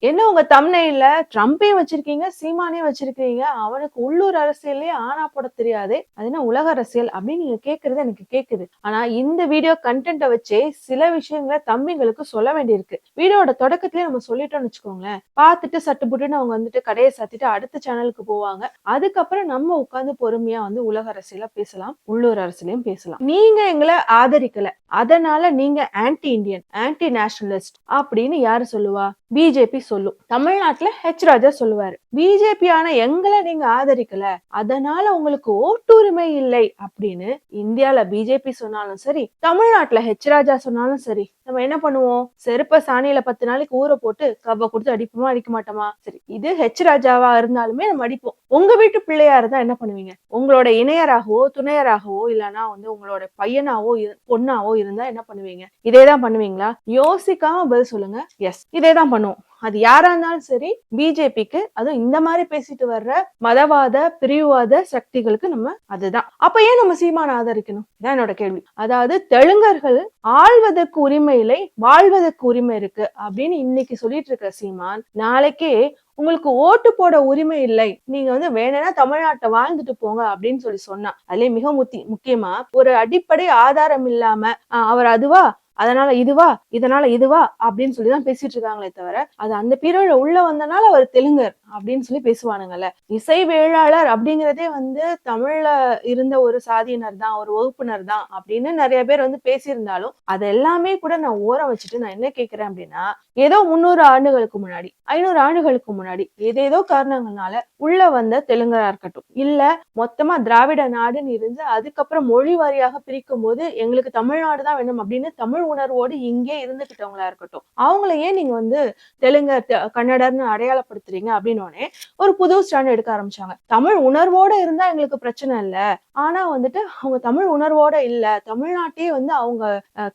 என்ன உங்க தம்னையில ட்ரம்பையும் வச்சிருக்கீங்க சீமானையும் வச்சிருக்கீங்க? அவனுக்கு உள்ளூர் அரசியலே ஆனா போட தெரியாது. அது என்ன உலக அரசியல் அப்படின்னு நீங்க கேக்குறது எனக்கு கேக்குது. ஆனா இந்த வீடியோ கண்டென்ட்டை வச்சே சில விஷயங்களை தம்பிங்களுக்கு சொல்ல வேண்டியிருக்கு. வீடியோட தொடக்கத்திலே நம்ம சொல்லிட்டோம்னு வச்சுக்கோங்களேன். பார்த்துட்டு சட்டு புட்டுன்னு அவங்க வந்துட்டு கடையை சாத்திட்டு அடுத்த சேனலுக்கு போவாங்க. அதுக்கப்புறம் நம்ம உட்கார்ந்து பொறுமையா வந்து உலக அரசியல பேசலாம் உள்ளூர் அரசியலையும் பேசலாம். நீங்க எங்களை ஆதரிக்கல. அதனால நீங்க ஆன்டி இந்தியன் ஆன்டி நேஷனலிஸ்ட் அப்படின்னு யாரு சொல்லுவா? பிஜேபி சொல்லும். தமிழ்நாட்டுல ஹெச் ராஜா சொல்லுவாரு. பிஜேபி எங்களை நீங்க ஆதரிக்கல. அதனால உங்களுக்கு ஓட்டுரிமை இல்லை அப்படின்னு இந்தியால பிஜேபி சொன்னாலும் சரி தமிழ்நாட்டுல ஹெச் ராஜா சொன்னாலும் சரி நம்ம என்ன பண்ணுவோம்? செருப்ப சாணியில பத்து நாளைக்கு ஊற போட்டு கவ்வை கொடுத்து அடிப்போமா அடிக்க மாட்டோமா? சரி இது ஹெச் ராஜாவா இருந்தாலுமே நம்ம அடிப்போம். உங்க வீட்டு பிள்ளையா இருந்தா என்ன பண்ணுவீங்க? உங்களோட இணையராகவோ துணையராகவோ இல்லைன்னா வந்து உங்களோட பையனாவோ இரு- பொண்ணாவோ இருந்தா என்ன பண்ணுவீங்க? இதே தான் பண்ணுவீங்களா? யோசிக்காம பதில் சொல்லுங்க. எஸ் இதே தான் பண்ணுவோம். அது யாரா இருந்தாலும் சரி பிஜேபிக்கு அதுவும் இந்த மாதிரி பேசிட்டு வர்ற மதவாத பிரிவுவாத சக்திகளுக்கு நம்ம அதுதான். அப்ப ஏன் நம்ம சீமான ஆதரிக்கணும்? இதான் என்னோட கேள்வி. அதாவது தெலுங்கர்கள் ஆள்வதற்கு உரிமை இல்லை வாழ்வதற்கு உரிமை இருக்கு அப்படின்னு இன்னைக்கு சொல்லிட்டு இருக்கிற சீமான் நாளைக்கே உங்களுக்கு ஓட்டு போட உரிமை இல்லை. நீங்க வந்து வேணும்னா தமிழ்நாட்டை வாழ்ந்துட்டு போங்க அப்படின்னு சொல்லி சொன்னா அதுலயே மிக முத்தி முக்கியமா ஒரு அடிப்படை ஆதாரம் இல்லாம அவர் அதுவா அதனால இதுவா இதனால இதுவா அப்படின்னு சொல்லி தான் பேசிட்டு இருக்காங்களே தவிர அது அந்த பீரியட்ல உள்ள வந்தனால அவர் தெலுங்கர். அப்படின்னு சொல்லி பேசுவானுங்கல்ல. இசை வேளாளர் அப்படிங்கிறதே வந்து தமிழ்ல இருந்த ஒரு சாதியினர் தான் ஒரு வகுப்பினர் தான் அப்படின்னு நிறைய பேர் வந்து பேசியிருந்தாலும் அது எல்லாமே கூட நான் ஓரம் வச்சுட்டு நான் என்ன கேட்கிறேன் அப்படின்னா ஏதோ முன்னூறு ஆண்டுகளுக்கு முன்னாடி ஐநூறு ஆண்டுகளுக்கு முன்னாடி ஏதேதோ காரணங்கள்னால உள்ள வந்த தெலுங்கரா இருக்கட்டும் இல்ல மொத்தமா திராவிட நாடுன்னு இருந்து அதுக்கப்புறம் மொழி வாரியாக பிரிக்கும் போது எங்களுக்கு தமிழ்நாடு தான் வேணும் அப்படின்னு தமிழ் உணர்வோடு இங்கே இருந்துகிட்டவங்களா இருக்கட்டும் அவங்கள ஏன் நீங்க வந்து தெலுங்கர் கன்னடர்னு அடையாளப்படுத்துறீங்க அப்படின்னு உடனே ஒரு புது ஸ்டாண்ட் எடுக்க ஆரம்பிச்சாங்க. தமிழ் உணர்வோட இருந்தா எங்களுக்கு பிரச்சனை இல்ல. ஆனா வந்துட்டு அவங்க தமிழ் உணர்வோட இல்ல. தமிழ்நாட்டையே வந்து அவங்க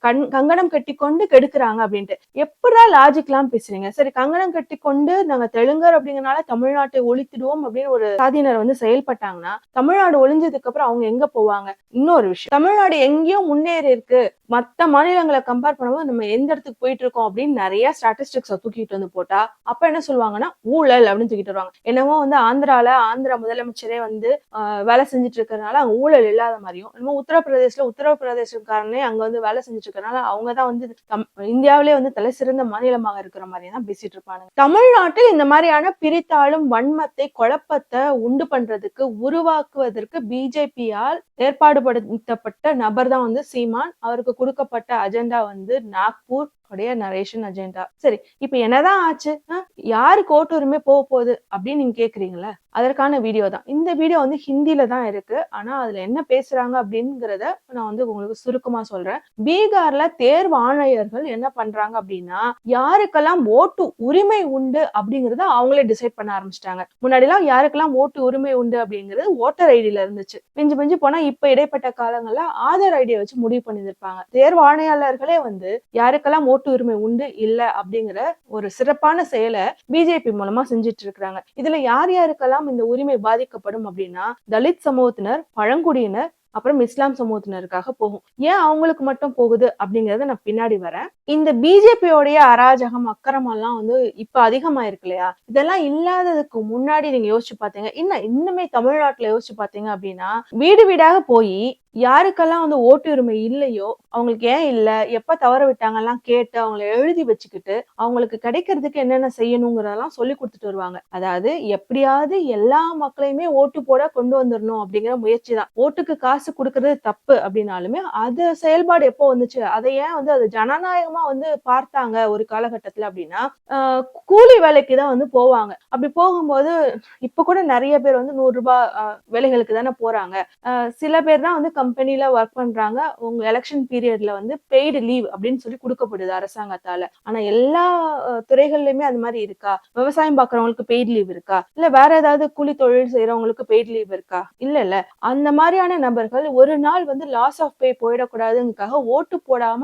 கண் கங்கணம் கட்டி கொண்டு கெடுக்குறாங்க அப்படின்ட்டு. எப்படா லாஜிக்லாம் பேசுறீங்க? சரி கங்கணம் கட்டி கொண்டு நாங்க தெலுங்கர் அப்படிங்கறனால தமிழ்நாட்டை ஒழித்திடுவோம் அப்படின்னு ஒரு சாதியினர் வந்து செயல்பட்டாங்கன்னா தமிழ்நாடு ஒழிஞ்சதுக்கு அப்புறம் அவங்க எங்க போவாங்க? இன்னொரு விஷயம். தமிழ்நாடு எங்கேயோ முன்னேறி இருக்கு. மத்த மாநிலங்களை கம்பேர் பண்ணும்போது நம்ம எந்த இடத்துக்கு போயிட்டு இருக்கோம் அப்படின்னு நிறைய ஸ்டாட்டிஸ்டிக்ஸை தூக்கிட்டு வந்து போட்டா அப்ப என்ன சொல்லுவாங்கன்னா ஊழல் அப்படின்னு தூக்கிட்டு வருவாங்க. என்னமோ வந்து ஆந்திரால ஆந்திரா முதலமைச்சரே வந்து ஆஹ், வேலை செஞ்சுட்டு இருக்கிறதுனால அவங்க ஊழல் இல்லாத மாதிரியும் என்னமோ உத்தரப்பிரதேசில் உத்தரப்பிரதேசக்காரனே அங்கே வந்து வேலை செஞ்சுட்டு இருக்கறனால அவங்க தான் வந்து தம்- இந்தியாவிலே வந்து தலை சிறந்த மாநிலமாக இருக்கிற மாதிரி தான் பேசிட்டு இருப்பாங்க தமிழ்நாட்டில் இந்த மாதிரியான பிரித்தாளும் வன்மத்தை குழப்பத்தை உண்டு பண்றதுக்கு உருவாக்குவதற்கு பிஜேபியால் ஏற்பாடுபடுத்தப்பட்ட நபர் தான் வந்து சீமான். அவருக்கு கொடுக்கப்பட்ட அஜெண்டா வந்து நாக்பூர். உடைய நரேஷன் அஜெண்டா சரி இப்ப என்னதான் ஆச்சு? யாரு யாருக்கு உரிமை போக போகுது அப்படின்னு நீங்க கேக்குறீங்களா அதற்கான வீடியோ தான். இந்த வீடியோ வந்து ஹிந்தில தான் இருக்கு. ஆனா அதுல என்ன பேசுறாங்க அப்படிங்கறத நான் வந்து உங்களுக்கு சுருக்கமா சொல்றேன். பீகார்ல தேர்வு ஆணையர்கள் என்ன பண்றாங்க அப்படின்னா யாருக்கெல்லாம் ஓட்டு உரிமை உண்டு அப்படிங்கறத அவங்களே டிசைட் பண்ண ஆரம்பிச்சிட்டாங்க. முன்னாடி எல்லாம் யாருக்கெல்லாம் ஓட்டு உரிமை உண்டு அப்படிங்கிறது ஓட்டர் ஐடியில இருந்துச்சு. மிஞ்சு மிஞ்சு போனா இப்ப இடைப்பட்ட காலங்கள்ல ஆதார் ஐடியை வச்சு முடிவு பண்ணியிருப்பாங்க தேர்வு ஆணையாளர்களே வந்து யாருக்கெல்லாம் ஓட்டு உரிமை உண்டு இல்ல அப்படிங்கிற ஒரு சிறப்பான செயலை பிஜேபி மூலமா செஞ்சுட்டு இருக்கிறாங்க இதுல யார் யாருக்கெல்லாம் இந்த உரிமை பாதிக்கப்படும் அப்படின்னா தலித் சமூகத்தினர் பழங்குடியினர் அப்புறம் இஸ்லாம் சமூகத்தினருக்காக போகும். ஏன் அவங்களுக்கு மட்டும் போகுது அப்படிங்கறத நான் பின்னாடி வரேன். இந்த பிஜேபியோடைய அராஜகம் அக்கிரமெல்லாம் வந்து இப்ப அதிகமாயிருக்கு இல்லையா? இதெல்லாம் இல்லாததுக்கு முன்னாடி நீங்க யோசிச்சு பாத்தீங்க இன்னும் இன்னுமே தமிழ்நாட்டுல யோசிச்சு பாத்தீங்க அப்படின்னா வீடு வீடாக போய் யாருக்கெல்லாம் வந்து ஓட்டுரிமை இல்லையோ அவங்களுக்கு ஏன் இல்லை எப்போ தவற விட்டாங்கலாம் கேட்டு அவங்கள எழுதி வச்சுக்கிட்டு அவங்களுக்கு கிடைக்கிறதுக்கு என்னென்ன செய்யணுங்கிறதெல்லாம் சொல்லி கொடுத்துட்டு வருவாங்க. அதாவது எப்படியாவது எல்லா மக்களையுமே ஓட்டு போட கொண்டு வந்துடணும் அப்படிங்கிற முயற்சி தான் ஓட்டுக்கு காசு கொடுக்கறது தப்பு அப்படின்னாலுமே அது செயல்பாடு எப்போ வந்துச்சு? அதை ஏன் வந்து அது ஜனநாயகமா வந்து பார்த்தாங்க ஒரு காலகட்டத்தில் அப்படின்னா கூலி வேலைக்கு தான் வந்து போவாங்க. அப்படி போகும்போது இப்போ கூட நிறைய பேர் வந்து நூறு ரூபாய் வேலைகளுக்கு தானே போறாங்க. சில பேர் தான் வந்து கம்பெனில ஒர்க் பண்றாங்க. உங்க எலெக்ஷன் பீரியட்ல வந்து பெய்டு லீவ் அப்படின்னு சொல்லி கொடுக்கப்படுது அரசாங்கத்தால. ஆனா எல்லா துறைகள்லயுமே அது மாதிரி இருக்கா? விவசாயம் பாக்குறவங்களுக்கு பெய்டு லீவ் இருக்கா? இல்ல வேற ஏதாவது கூலி தொழில் செய்யறவங்களுக்கு பெய்டு லீவ் இருக்கா? இல்ல இல்ல. அந்த மாதிரியான நபர்கள் ஒரு நாள் வந்து லாஸ் ஆஃப் பே போயிடக்கூடாதுங்கிறதுக்காக ஓட்டு போடாம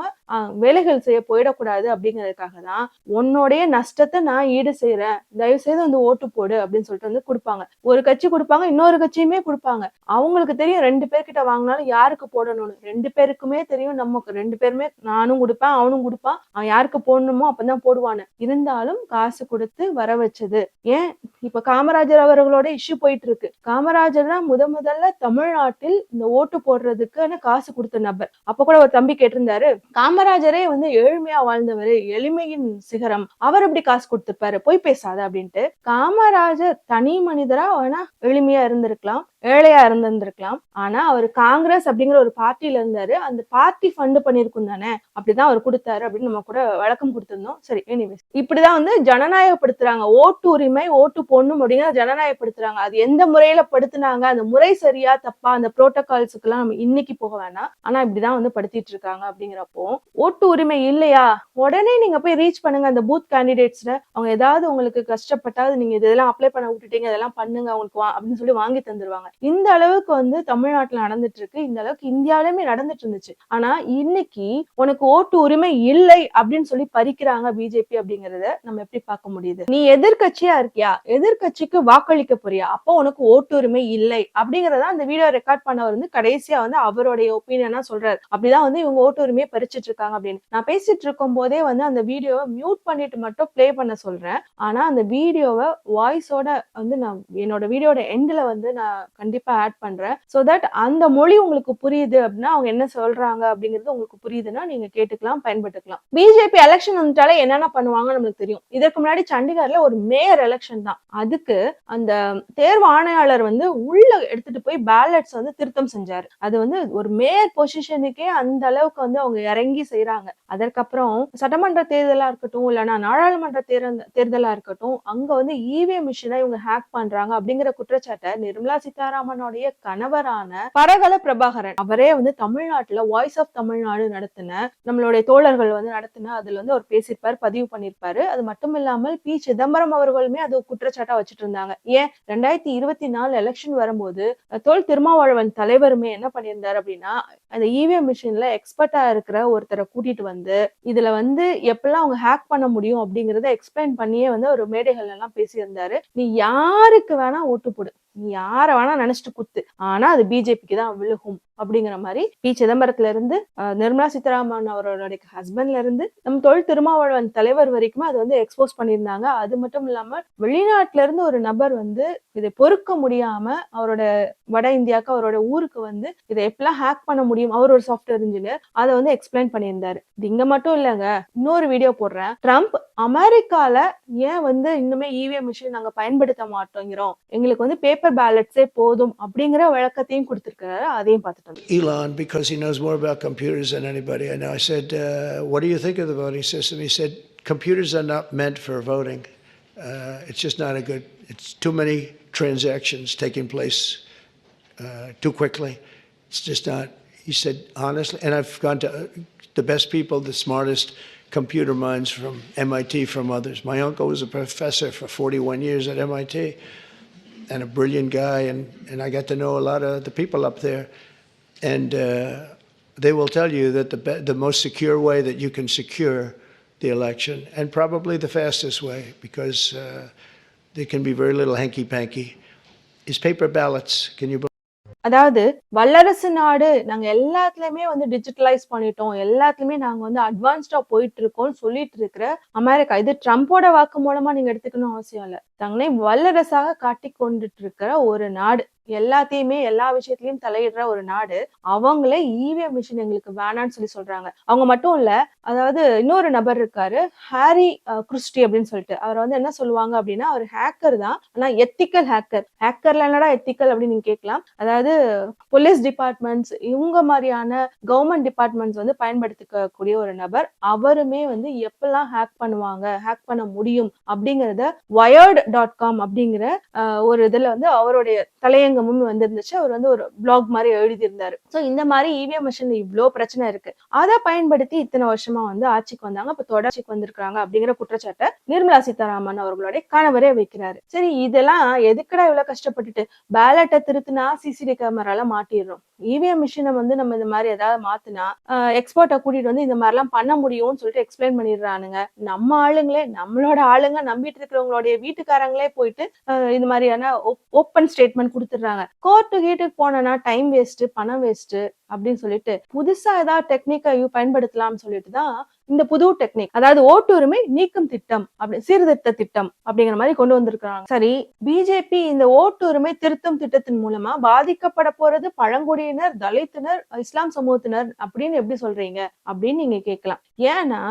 வேலைகள் செய்ய போயிடக்கூடாது அப்படிங்கிறதுக்காக தான் உன்னோடைய நஷ்டத்தை நான் ஈடு செய்யறேன் தயவு செய்து வந்து ஓட்டு போடு அப்படின்னு சொல்லிட்டு வந்து கொடுப்பாங்க. ஒரு கட்சி கொடுப்பாங்க இன்னொரு கட்சியுமே கொடுப்பாங்க. அவங்களுக்கு தெரியும் ரெண்டு பேர்கிட்ட வாங்கினாலும் யாருக்கு போடணும்னு. ரெண்டு பேருக்குமே தெரியும் நமக்கு ரெண்டு பேருமே நானும் கொடுப்பேன் அவனும் கொடுப்பான். அவன் யாருக்கு போடணுமோ அப்பதான் போடுவானு இருந்தாலும் காசு கொடுத்து வர வச்சது. ஏன்? இப்ப காமராஜர் அவர்களோட இஷ்யூ போயிட்டு இருக்கு காமராஜர் தான் முத முதல்ல தமிழ்நாட்டில் இந்த ஓட்டு போடுறதுக்குன்னு காசு கொடுத்த நபர். அப்ப கூட ஒரு தம்பி கேட்டிருந்தாரு காம காமராஜரே வந்து ஏழ்மையா வாழ்ந்தவர் எளிமையின் சிகரம். அவர் எப்படி காசு கொடுத்துருப்பாரு போய் பேசாத அப்படின்ட்டு காமராஜர் தனி மனிதரா வேணா எளிமையா இருந்திருக்கலாம். ஏழையா இருந்திருந்திருக்கலாம். ஆனா அவர் காங்கிரஸ் அப்படிங்கிற ஒரு பார்ட்டியில இருந்தாரு. அந்த பார்ட்டி ஃபண்ட் பண்ணிருக்கும் தானே? அப்படிதான் அவர் கொடுத்தாரு அப்படின்னு நம்ம கூட வழக்கம் கொடுத்திருந்தோம். சரி எனிவேஸ் இப்படிதான் வந்து ஜனநாயகப்படுத்துறாங்க. ஓட்டு உரிமை ஓட்டு பொண்ணும் அப்படிங்கிற ஜனநாயகப்படுத்துறாங்க. அது எந்த முறையில படுத்துனாங்க அந்த முறை சரியா தப்பா அந்த புரோட்டோகால்ஸுக்கு எல்லாம் நம்ம இன்னைக்கு போக வேணாம். ஆனா இப்படிதான் வந்து படுத்திட்டு இருக்காங்க அப்படிங்கிறப்போ ஓட்டு உரிமை இல்லையா? உடனே நீங்க போய் ரீச் பண்ணுங்க அந்த பூத் கேண்டிடேட்ஸ்ல அவங்க ஏதாவது உங்களுக்கு கஷ்டப்பட்டாவது நீங்க இதெல்லாம் அப்ளை பண்ண விட்டுட்டீங்க இதெல்லாம் பண்ணுங்க அவங்களுக்கு அப்படின்னு சொல்லி வாங்கி தந்துருவாங்க. இந்த அளவுக்கு வந்து தமிழ்நாட்டுல நடந்துட்டு இருக்கு இந்த அளவுக்கு இந்தியாவிலுமே நடந்துட்டு இருந்துச்சு ஆனா இன்னைக்கு உனக்கு ஓட்டு உரிமை இல்லை அப்படின்னு சொல்லி பறிக்கிறாங்க பிஜேபி அப்படிங்கறத நம்ம எப்படி பார்க்க முடியுது? நீ எதிர்கட்சியா இருக்கியா? எதிர்க்கட்சிக்கு வாக்களிக்க போறியா? அப்போ உனக்கு ஓட்டு உரிமை இல்லை அப்படிங்கறத அந்த வீடியோ ரெக்கார்ட் பண்ணவர் வந்து கடைசியா வந்து அவருடைய ஒப்பீனியனா சொல்றாரு. அப்படிதான் வந்து இவங்க ஓட்டு உரிமையை பறிச்சிட்டு இருக்காங்க அப்படின்னு. நான் பேசிட்டு இருக்கும் போதே வந்து அந்த வீடியோவை மியூட் பண்ணிட்டு மட்டும் ப்ளே பண்ண சொல்றேன். ஆனா அந்த வீடியோவை வாய்ஸோட வந்து நான் என்னோட வீடியோட எண்ட்ல வந்து நான் கண்டிப்பா ஆட் பண்றேன். ஸோ தட் அந்த மொழி உங்களுக்கு புரியுது அப்படின்னா அவங்க என்ன சொல்றாங்க அப்படிங்கிறது உங்களுக்கு புரியுதுன்னா நீங்க கேட்டுக்கலாம் பயன்பட்டுக்கலாம் பிஜேபி எலெக்ஷன் வந்துட்டாலே என்னென்ன பண்ணுவாங்க நம்மளுக்கு தெரியும். இதற்கு முன்னாடி சண்டிகர்ல ஒரு மேயர் எலெக்ஷன் தான். அதுக்கு அந்த தேர்வு ஆணையாளர் வந்து உள்ள எடுத்துட்டு போய் பேலட்ஸ் வந்து திருத்தம் செஞ்சாரு. அது வந்து ஒரு மேயர் பொசிஷனுக்கே அந்த அளவுக்கு வந்து அவங்க இறங்கி செய்யறாங்க அதற்கப்புறம் சட்டமன்ற தேர்தலா இருக்கட்டும் இல்லைன்னா நாடாளுமன்ற தேர்தல் தேர்தலா இருக்கட்டும் அங்க வந்து இவிஎம் மிஷினை இவங்க ஹேக் பண்றாங்க அப்படிங்கிற குற்றச்சாட்டை நிர்மலா சீதாராமனுடைய கணவரான பரகல பிரபாகரன் அவரே வந்து தமிழ்நாட்டுல வாய்ஸ் ஆஃப் தமிழ்நாடு நடத்தின நம்மளுடைய தோழர்கள் வந்து நடத்தின அதுல வந்து அவர் பேசியிருப்பாரு பதிவு பண்ணியிருப்பாரு. அது மட்டும் இல்லாமல் பி. சிதம்பரம் அவர்களுமே அது குற்றச்சாட்டா வச்சுட்டு இருந்தாங்க ஏன்? ரெண்டாயிரத்தி இருபத்தி நாலு எலெக்ஷன் வரும்போது தோல் திருமாவளவன் தலைவருமே என்ன பண்ணியிருந்தாரு அப்படின்னா அந்த இவிஎம் மிஷின்ல எக்ஸ்பர்ட்டா இருக்கிற ஒருத்தரை கூட்டிட்டு வந்து இதுல வந்து எப்பெல்லாம் அவங்க ஹேக் பண்ண முடியும் அப்படிங்கறத எக்ஸ்பிளைன் பண்ணியே வந்து ஒரு மேடைகள் எல்லாம் பேசியிருந்தாரு. நீ யாருக்கு வேணா ஓட்டு போடு. நீ யார வேணா நினைச்சிட்டு குத்து. ஆனா அது பிஜேபிக்கு தான் விழுகும் அப்படிங்கிற மாதிரி பி சிதம்பரத்துல இருந்து நிர்மலா சீதாராமன் அவரோட ஹஸ்பண்ட்ல இருந்து நம்ம தொழில் திருமாவளவன் தலைவர் வரைக்குமே அது வந்து எக்ஸ்போஸ் பண்ணியிருந்தாங்க. அது மட்டும் இல்லாம வெளிநாட்டுல இருந்து ஒரு நபர் வந்து இதை பொறுக்க முடியாம அவரோட வட இந்தியாவுக்கு அவரோட ஊருக்கு வந்து இதை எப்பெல்லாம் ஹேக் பண்ண முடியும்? அவர் ஒரு சாஃப்ட்வேர் இன்ஜினியர் அதை வந்து எக்ஸ்பிளைன் பண்ணியிருந்தாரு. இது இங்க மட்டும் இல்லைங்க. இன்னொரு வீடியோ போடுறேன். ட்ரம்ப் அமெரிக்கால ஏன் வந்து இன்னுமே இவிஎம் மிஷின் நாங்க பயன்படுத்த மாட்டோங்கிறோம்? எங்களுக்கு வந்து பேப்பர் பேலட்ஸே போதும் அப்படிங்கிற விளக்கத்தையும் கொடுத்திருக்காரு அதையும் பார்த்துட்டு வந்துடலாம். Elon because he knows more about computers than anybody I know. I said, uh, What do you think of the voting system? He said, Computers are not meant for voting. Uh, it's just not a good, it's too many transactions taking place uh, too quickly. It's just not, he said, honestly, and I've gone to uh, the best people, the smartest computer minds from MIT, from others. My uncle was a professor for 41 years at MIT and a brilliant guy, and, and I got to know a lot of the people up there. And uh, they will tell you that the, be- the most secure way that you can secure the election, and probably the fastest way, because uh, there can be very little hanky panky, is paper ballots. Can you அதாவது வல்லரசு நாடு நாங்க எல்லாத்துலயுமே வந்து digitalise பண்ணிட்டோம் எல்லாத்துலயுமே நாங்க வந்து அட்வான்ஸ்டா போயிட்டு இருக்கோம்னு சொல்லிட்டு இருக்கிற அமெரிக்கா இது ட்ரம்ப்போட வாக்கு மூலமா நீங்க எடுத்துக்கணும் அவசியம் இல்லை தங்களை வல்லரசாக காட்டி கொண்டுட்டு இருக்கிற ஒரு நாடு. எல்லாத்தையுமே எல்லா விஷயத்திலயும் தலையிடுற ஒரு நாடு. அவங்களே இவிஎம் மிஷின் எங்களுக்கு வேணான்னு சொல்லி சொல்றாங்க. அவங்க மட்டும் இல்ல அதாவது இன்னொரு நபர் இருக்காரு ஹாரி கிறிஸ்டி அப்படின்னு சொல்லிட்டு. அவர் வந்து என்ன சொல்லுவாங்க அப்படின்னா அவர் ஹேக்கர் தான். ஆனா எத்திக்கல் ஹேக்கர் ஹேக்கர்ல என்னடா எத்திக்கல் அப்படின்னு நீங்க கேட்கலாம். அதாவது போலீஸ் டிபார்ட்மெண்ட்ஸ் இவங்க மாதிரியான கவர்மெண்ட் டிபார்ட்மெண்ட்ஸ் வந்து பயன்படுத்திக்கக்கூடிய ஒரு நபர். அவருமே வந்து எப்பெல்லாம் ஹேக் பண்ணுவாங்க ஹேக் பண்ண முடியும் அப்படிங்கறத வயர்டு டாட் காம் அப்படிங்கிற ஒரு இதுல வந்து அவருடைய தலையங்கமும் வந்திருந்துச்சு. அவர் வந்து ஒரு பிளாக் மாதிரி எழுதியிருந்தாரு. சோ இந்த மாதிரி இவிஎம் மிஷின் இவ்ளோ பிரச்சனை இருக்கு. அதை பயன்படுத்தி இத்தனை வருஷமா வந்து ஆட்சிக்கு வந்தாங்க. இப்ப தொடர்ச்சிக்கு வந்திருக்காங்க அப்படிங்கிற குற்றச்சாட்டை நிர்மலா சீதாராமன் அவர்களுடைய கணவரே வைக்கிறாரு. சரி இதெல்லாம் எதுக்குடா இவ்வளவு கஷ்டப்பட்டுட்டு? பேலட்டை திருத்தினா சிசிடி கேமரால மாட்டிடுறோம். இவிஎம் மிஷினை வந்து நம்ம இந்த மாதிரி ஏதாவது மாத்தினா எக்ஸ்பர்ட்டை கூட்டிட்டு வந்து இந்த மாதிரிலாம் பண்ண முடியும்னு சொல்லிட்டு எக்ஸ்பிளைன் பண்ணிடுறானுங்க. நம்ம ஆளுங்களே நம்மளோட ஆளுங்க நம்பிட்டு இருக்கிறவங்களுடைய சொந்தக்காரங்களே போயிட்டு இது இந்த மாதிரியான ஓப்பன் ஸ்டேட்மெண்ட் கொடுத்துடுறாங்க. கோர்ட்டு கீட்டுக்கு போனோம்னா டைம் வேஸ்ட் பணம் வேஸ்ட் அப்படின்னு சொல்லிட்டு புதுசா ஏதாவது டெக்னிக்கை பயன்படுத்தலாம்னு சொல்லிட்டு தான் இந்த புது டெக்னிக் அதாவது ஓட்டுரிமை நீக்கும் திட்டம் அப்படி சீர்திருத்த திட்டம் அப்படிங்கிற மாதிரி கொண்டு வந்திருக்காங்க சரி பிஜேபி இந்த ஓட்டுரிமை திருத்தம் திட்டத்தின் மூலமா பாதிக்கப்பட போறது பழங்குடியினர் தலித்தினர் இஸ்லாம் சமூகத்தினர் அப்படின்னு எப்படி சொல்றீங்க அப்படின்னு நீங்க கேட்கலாம். ஏன்னா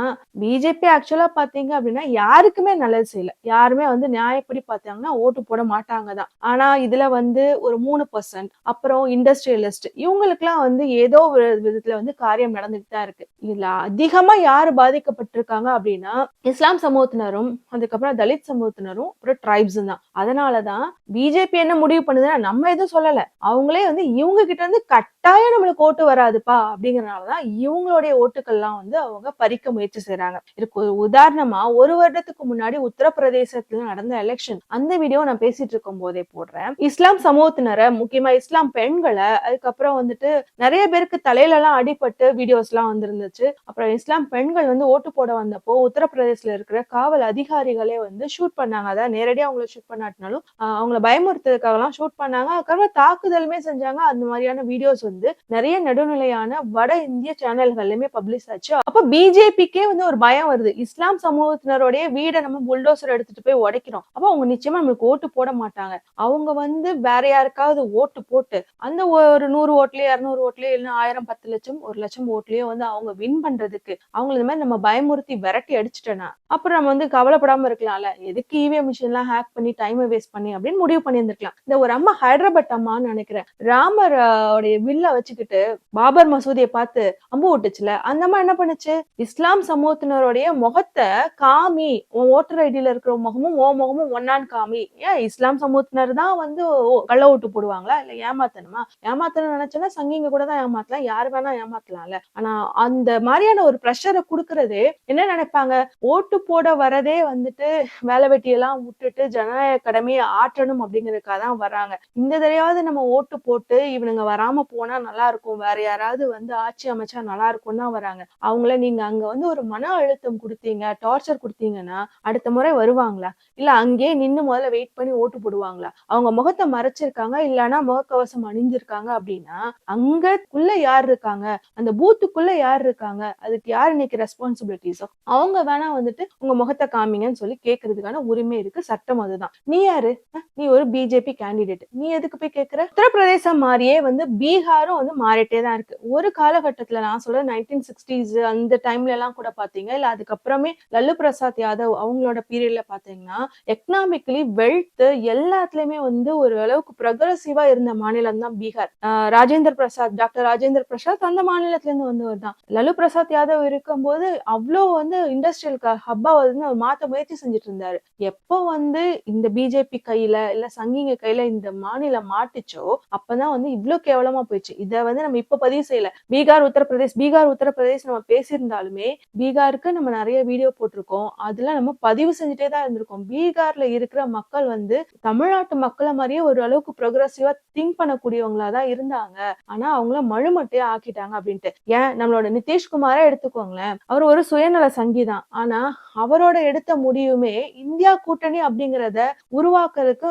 பிஜேபி ஆக்சுவலா பாத்தீங்க அப்படின்னா யாருக்குமே நல்லது செய்யல. யாருமே வந்து நியாயப்படி பார்த்தாங்கன்னா ஓட்டு போட மாட்டாங்க தான். ஆனா இதுல வந்து ஒரு மூணு பர்சன்ட் அப்புறம் இண்டஸ்ட்ரியலிஸ்ட் இவங்களுக்குலாம் வந்து ஏதோ ஒரு விதத்துல வந்து காரியம் நடந்துட்டு தான் இருக்கு. இதுல அதிகமா யாரு பாதிக்கப்பட்டிருக்காங்க அப்படின்னா இஸ்லாம் சமூகத்தினரும் அதுக்கப்புறம் தலித் சமூகத்தினரும் அப்புறம் ட்ரைப்ஸ் தான். அதனாலதான் பிஜேபி என்ன முடிவு பண்ணுதுன்னா நம்ம எதுவும் சொல்லல. அவங்களே வந்து இவங்க கிட்ட இருந்து கட்டாயம் நம்மளுக்கு ஓட்டு வராதுப்பா அப்படிங்கறதுனாலதான் இவங்களுடைய ஓட்டுக்கள்லாம் வந்து அவங்க பறிக்க முயற்சி செய்றாங்க. இதுக்கு ஒரு உதாரணமா ஒரு வருடத்துக்கு முன்னாடி உத்தரப்பிரதேசத்துல நடந்த எலெக்ஷன் அந்த வீடியோ நான் பேசிட்டு இருக்கும் போதே போடுறேன். இஸ்லாம் சமூகத்தினரை முக்கியமா இஸ்லாம் பெண்களை அதுக்கப்புறம் வந்துட்டு நிறைய நிறைய பேருக்கு தலையிலலாம் அடிபட்டு வீடியோஸ்லாம் வந்திருந்துச்சு. அப்புறம் இஸ்லாம் பெண்கள் வந்து ஓட்டு போட வந்தப்போ உத்தரப்பிரதேசல இருக்கிற காவல் அதிகாரிகளே வந்து ஷூட் பண்ணாங்க. அதான் நேரடியாக அவங்கள ஷூட் பண்ணாட்டினாலும் ஆஹ் அவங்கள பயமுறுத்துறதுக்காக எல்லாம் ஷூட் பண்ணாங்க. அதுக்கப்புறம் தாக்குதலுமே செஞ்சாங்க. அந்த மாதிரியான வீடியோஸ் வந்து நிறைய நடுநிலையான வட இந்திய சேனல்கள்லயுமே பப்ளிஷ் ஆச்சு. அப்ப பிஜேபிக்கே வந்து ஒரு பயம் வருது. இஸ்லாம் சமூகத்தினருடைய வீடை நம்ம புல்டோசர் எடுத்துட்டு போய் உடைக்கிறோம். அப்ப அவங்க நிச்சயமா நம்மளுக்கு ஓட்டு போட மாட்டாங்க. அவங்க வந்து வேற யாருக்காவது ஓட்டு போட்டு அந்த ஒரு நூறு ஓட்டுல இரநூறு ஓட்டுலயே இல்லைன்னா ஆயிரம் பத்து லட்சம் ஒரு லட்சம் ஓட்லயோ வந்து அவங்க வின் பண்றதுக்கு அவங்கள இந்த மாதிரி நம்ம பயமுறுத்தி விரட்டி அடிச்சுட்டோன்னா அப்புறம் நம்ம வந்து கவலைப்படாம இருக்கலாம்ல. எதுக்கு இவிஎம் மிஷின் எல்லாம் ஹேக் பண்ணி டைமை வேஸ்ட் பண்ணி அப்படின்னு முடிவு பண்ணி இருந்திருக்கலாம் இந்த ஒரு அம்மா ஹைதராபாத் அம்மான்னு நினைக்கிறேன். ராமர் உடைய வில்ல வச்சுக்கிட்டு பாபர் மசூதியை பார்த்து அம்பு விட்டுச்சுல அந்த அம்மா என்ன பண்ணுச்சு? இஸ்லாம் சமூகத்தினருடைய முகத்தை காமி. உன் ஓட்டர் ஐடியில இருக்கிற முகமும் ஓ முகமும் ஒன்னான் காமி. ஏன்? இஸ்லாம் சமூகத்தினர் தான் வந்து கள்ள ஓட்டு போடுவாங்களா? இல்ல ஏமாத்தணுமா? ஏமாத்தணும் நினைச்சோன்னா சங்கிங்க கூட தான் ஏமாத்தலாம் யாரு வேணா ஏமாத்தலாம்ல. ஆனா அந்த மாதிரியான ஒரு ப்ரெஷரை கொடுக்கறது என்ன நினைப்பாங்க? ஓட்டு போட வரதே வந்துட்டு வேலை வெட்டியெல்லாம் விட்டுட்டு ஜனநாயக கடமையை ஆற்றணும் அப்படிங்கறதுக்காக தான் வராங்க இந்த தடவையாவது நம்ம ஓட்டு போட்டு இவனுங்க வராம போனா நல்லா இருக்கும் வேற யாராவது வந்து ஆட்சி அமைச்சா நல்லா இருக்கும் தான் வராங்க அவங்கள நீங்க அங்க வந்து ஒரு மன அழுத்தம் கொடுத்தீங்க டார்ச்சர் கொடுத்தீங்கன்னா அடுத்த முறை வருவாங்களா? இல்ல அங்கேயே நின்னு முதல்ல வெயிட் பண்ணி ஓட்டு போடுவாங்களா? அவங்க முகத்தை மறைச்சிருக்காங்க இல்லைன்னா முகக்கவசம் அணிஞ்சிருக்காங்க அப்படின்னா அங்க அங்கக்குள்ள யார் இருக்காங்க? அந்த பூத்துக்குள்ள யார் இருக்காங்க? அதுக்கு யார் இன்னைக்கு ரெஸ்பான்சிபிலிட்டிஸோ அவங்க வேணா வந்துட்டு உங்க முகத்தை காமிங்கன்னு சொல்லி கேட்கறதுக்கான உரிமை இருக்கு. சட்டம் அதுதான். நீ யாரு? நீ ஒரு பிஜேபி கேண்டிடேட் நீ எதுக்கு போய் கேட்கிற உத்தரப்பிரதேசம் மாதிரியே வந்து பீகாரும் வந்து மாறிட்டே தான் இருக்கு. ஒரு காலகட்டத்துல நான் சொல்றேன் நைன்டீன் சிக்ஸ்டீஸ் அந்த டைம்ல எல்லாம் கூட பாத்தீங்க. இல்ல அதுக்கப்புறமே லல்லு பிரசாத் யாதவ் அவங்களோட பீரியட்ல பாத்தீங்கன்னா எக்கனாமிக்கலி வெல்த் எல்லாத்துலயுமே வந்து ஒரு அளவுக்கு ப்ரொக்ரஸிவா இருந்த மாநிலம் தான் பீகார். ராஜேந்திர பிரசாத் டாக்டர் ராஜேந்திர பிரசாத் அந்த மாநிலத்திலேருந்து வந்தவர் தான். லலு பிரசாத் யாதவ் இருக்கும்போது அவ்வளோ வந்து இண்டஸ்ட்ரியல் ஹப்பா வந்து அவர் மாத்த முயற்சி செஞ்சுட்டு இருந்தாரு எப்போ வந்து இந்த பிஜேபி கையில இல்ல சங்கிங்க கையில இந்த மாநிலம் மாட்டுச்சோ அப்பதான் வந்து இவ்ளோ கேவலமா போயிடுச்சு. இத வந்து நம்ம இப்போ பதிவு செய்யல. பீகார் உத்தரப்பிரதேஷ் பீகார் உத்தரப்பிரதேஷ் நம்ம பேசியிருந்தாலுமே பீகாருக்கு நம்ம நிறைய வீடியோ போட்டிருக்கோம். அதுல நம்ம பதிவு செஞ்சுட்டே தான் இருந்திருக்கோம். பீகார்ல இருக்கிற மக்கள் வந்து தமிழ்நாட்டு மக்களை மாதிரியே ஒரு அளவுக்கு ப்ரொக்ரஸிவா திங்க் பண்ணக்கூடியவங்களா தான் இருந்தாங்க. ஆனா அவங்கள மழுமட்டையா ஆக்கிட்டாங்க அப்படின்ட்டு. ஏன்? நம்மளோட நிதிஷ்குமாரே எடுத்துக்கோங்களேன். அவர் ஒரு சுயநல சங்கி தான். ஆனா அவரோட எடுத்த முடிவுமே இந்தியா கூட்டணி அப்படிங்கறத உருவாக்குறதுக்கு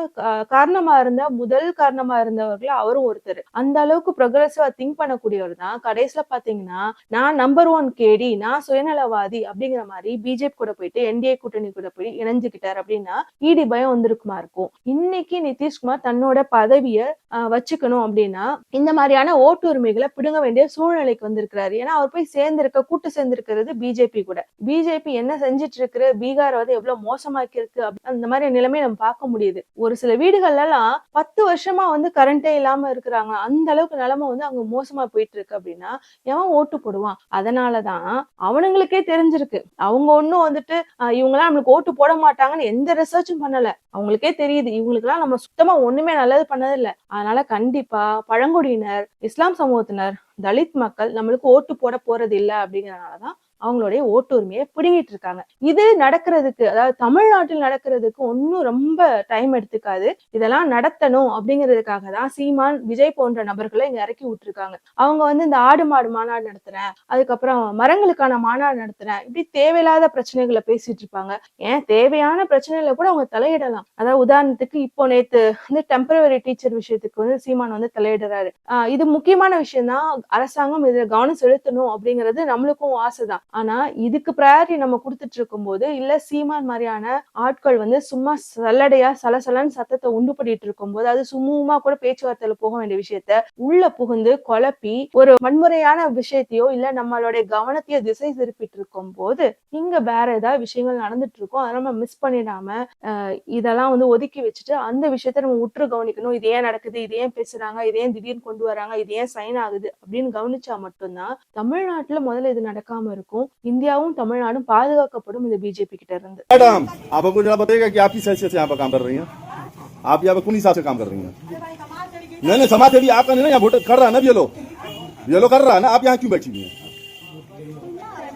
காரணமா இருந்த முதல் காரணமா இருந்தவர்கள அவரும் ஒருத்தர். அந்த அளவுக்கு ப்ரொக்ரஸிவா திங்க் பண்ணக்கூடியவர் தான். கடைசியில பாத்தீங்கன்னா நான் நம்பர் ஒன் கேடி நான் சுயநலவாதி அப்படிங்கிற மாதிரி பிஜேபி கூட போயிட்டு என்டிஏ கூட்டணி கூட போய் இணைஞ்சுக்கிட்டார் அப்படின்னா ஈடி பயம் வந்திருக்குமா இருக்கும். இன்னைக்கு நிதிஷ்குமார் தன்னோட பதவியை ஆஹ், வச்சுக்கணும் அப்படின்னா இந்த மாதிரியான ஓட்டுரிமைகளை பிடுங்க வேண்டிய சூழ்நிலைக்கு வந்திருக்கிறாரு. ஏன்னா அவர் போய் சேர்ந்திருக்க கூட்டு சேர்ந்திருக்கிறது பிஜேபி கூட. பிஜேபி என்ன செஞ்சிட்டு இருக்கு பீகார் வந்து எவ்வளவு மோசமாக்கி இருக்கு அந்த மாதிரி நிலைமை நம்ம பார்க்க முடியுது. ஒரு சில வீடுகள்ல எல்லாம் பத்து வருஷமா வந்து கரண்டே இல்லாம இருக்கிறாங்க. அந்த அளவுக்கு நிலைமை வந்து அங்க மோசமா போயிட்டு இருக்கு அப்படின்னா எவன் ஓட்டு போடுவான்? அதனாலதான் அவனுங்களுக்கே தெரிஞ்சிருக்கு. அவங்க ஒண்ணும் வந்துட்டு இவங்க இவங்கெல்லாம் நம்மளுக்கு ஓட்டு போட மாட்டாங்கன்னு எந்த ரிசர்ச்சும் பண்ணல. அவங்களுக்கே தெரியுது. இவங்களுக்கெல்லாம் நம்ம சுத்தமா ஒண்ணுமே நல்லது பண்ணதில்ல. அதனால கண்டிப்பா பழங்குடியினர் இஸ்லாம் சமூகத்தினர் தலித் மக்கள் நம்மளுக்கு ஓட்டு போட போறது இல்ல அப்படிங்கறதுனாலதான் அவங்களுடைய ஓட்டுரிமையை பிடுங்கிட்டு இருக்காங்க இது நடக்கிறதுக்கு அதாவது தமிழ்நாட்டில் நடக்கிறதுக்கு ஒன்றும் ரொம்ப டைம் எடுத்துக்காது. இதெல்லாம் நடத்தணும் அப்படிங்கிறதுக்காக தான் சீமான் விஜய் போன்ற நபர்களை இங்க இறக்கி விட்டுருக்காங்க. அவங்க வந்து இந்த ஆடு மாடு மாநாடு நடத்துறேன் அதுக்கப்புறம் மரங்களுக்கான மாநாடு நடத்துறேன் இப்படி தேவையில்லாத பிரச்சனைகளை பேசிட்டு இருப்பாங்க. ஏன்? தேவையான பிரச்சனைகளை கூட அவங்க தலையிடலாம். அதாவது உதாரணத்துக்கு இப்போ நேத்து வந்து டெம்பரவரி டீச்சர் விஷயத்துக்கு வந்து சீமான் வந்து தலையிடுறாரு. இது முக்கியமான விஷயம் தான் அரசாங்கம் இதுல கவனம் செலுத்தணும் அப்படிங்கிறது நம்மளுக்கும் ஆசைதான். ஆனா இதுக்கு ப்ரையாரிட்டி நம்ம கொடுத்துட்டு இருக்கும்போது இல்ல சீமான் மாதிரியான ஆட்கள் வந்து சும்மா சல்லடையா சலசலன்னு சத்தத்தை உண்டு பண்ணிட்டு இருக்கும்போது அது சுமூகமா கூட பேச்சுவார்த்தையில போக வேண்டிய விஷயத்த உள்ள புகுந்து குழப்பி ஒரு வன்முறையான விஷயத்தையோ இல்ல நம்மளுடைய கவனத்தையோ திசை திருப்பிட்டு இருக்கும் போது இங்க வேற ஏதாவது விஷயங்கள் நடந்துட்டு இருக்கும் அதை நம்ம மிஸ் பண்ணிடாம இதெல்லாம் வந்து ஒதுக்கி வச்சுட்டு அந்த விஷயத்த நம்ம உற்று கவனிக்கணும். இது ஏன் நடக்குது? இது ஏன் பேசுறாங்க? இது ஏன் திடீர்னு கொண்டு வராங்க? இது ஏன் சைன் ஆகுது? அப்படின்னு கவனிச்சா மட்டும்தான் தமிழ்நாட்டுல முதல்ல இது நடக்காம இருக்கும். இந்தியாவும் தமிழ்நாடும் பாதுகாக்கப்படும் இந்த பிஜேபி கிட்ட இருந்து मैडम आप हमको जरा बताइएगा कि आप किस हैसियत से यहाँ पर काम कर रही हैं आप यहाँ पर कौन हिसाब से काम कर रही हैं नहीं नहीं समाज सेवी आपका नहीं ना यहाँ वोट कर रहा है ना ये लोग ये लोग कर रहा है ना आप यहाँ क्यों बैठी हुई हैं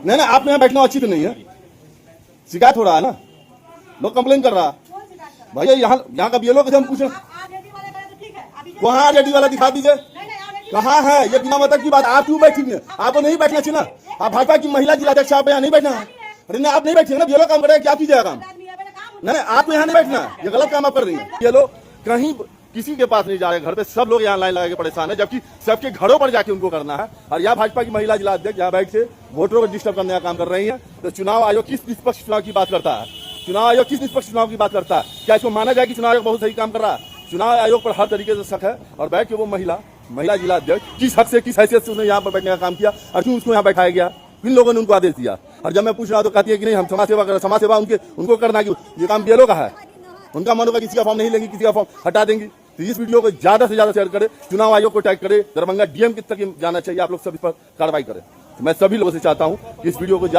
नहीं नहीं आप यहाँ बैठना उचित नहीं है शिकायत हो रहा है ना लोग कंप्लेन कर रहा है भैया यहाँ यहाँ का ये लोग हम पूछ रहे वहाँ आरजेडी वाला दिखा दीजिए कहाँ है ये बिना मतलब की बात आप क्यों बैठी हुई हैं आपको नहीं बैठना चाहिए ना आप भाजपा की महिला जिलाध्यक्ष आप यहाँ नहीं बैठना। अरे आप नहीं बैठे ना ये काम कर रहे हैं, क्या कीजिएगा काम? नहीं नहीं आपको यहाँ नहीं बैठना, ये गलत काम आप कर रही है। ये कहीं किसी के पास नहीं जा रहे, घर पे सब लोग यहाँ लाइन लगा के परेशान है, जबकि सबके घरों पर जाके उनको करना है। और यहाँ भाजपा की महिला जिला अध्यक्ष यहाँ बैठ के वोटरों को डिस्टर्ब करने का काम कर रही है। तो चुनाव आयोग किस निष्पक्ष चुनाव की बात करता है? चुनाव आयोग किस निष्पक्ष चुनाव की बात करता है? क्या इसको माना जाए कि चुनाव आयोग बहुत सही काम कर रहा है? चुनाव आयोग पर हर तरीके से शक है और बैठ के वो महिला महिला जिला अध्यक्ष किस हक से, किस हैसियत से उसने यहाँ पर बैठने का काम किया और क्यों उसको यहाँ बैठाया गया? किन लोगों ने उनको आदेश दिया? और जब मैं पूछ रहा तो कहती है कि नहीं, हम समाज सेवा कर, समाज सेवा उनके, उनको करना क्यों? ये काम बेलों का है। उनका मन होगा किसी का फॉर्म नहीं लेंगे, किसी का फॉर्म हटा देंगी। तो इस वीडियो को ज़्यादा से ज़्यादा शेयर करें, चुनाव आयोग को टैग करें, दरभंगा डीएम की तक जाना चाहिए, आप लोग सभी पर कार्रवाई करें। तो मैं सभी लोगों से चाहता हूँ इस वीडियो को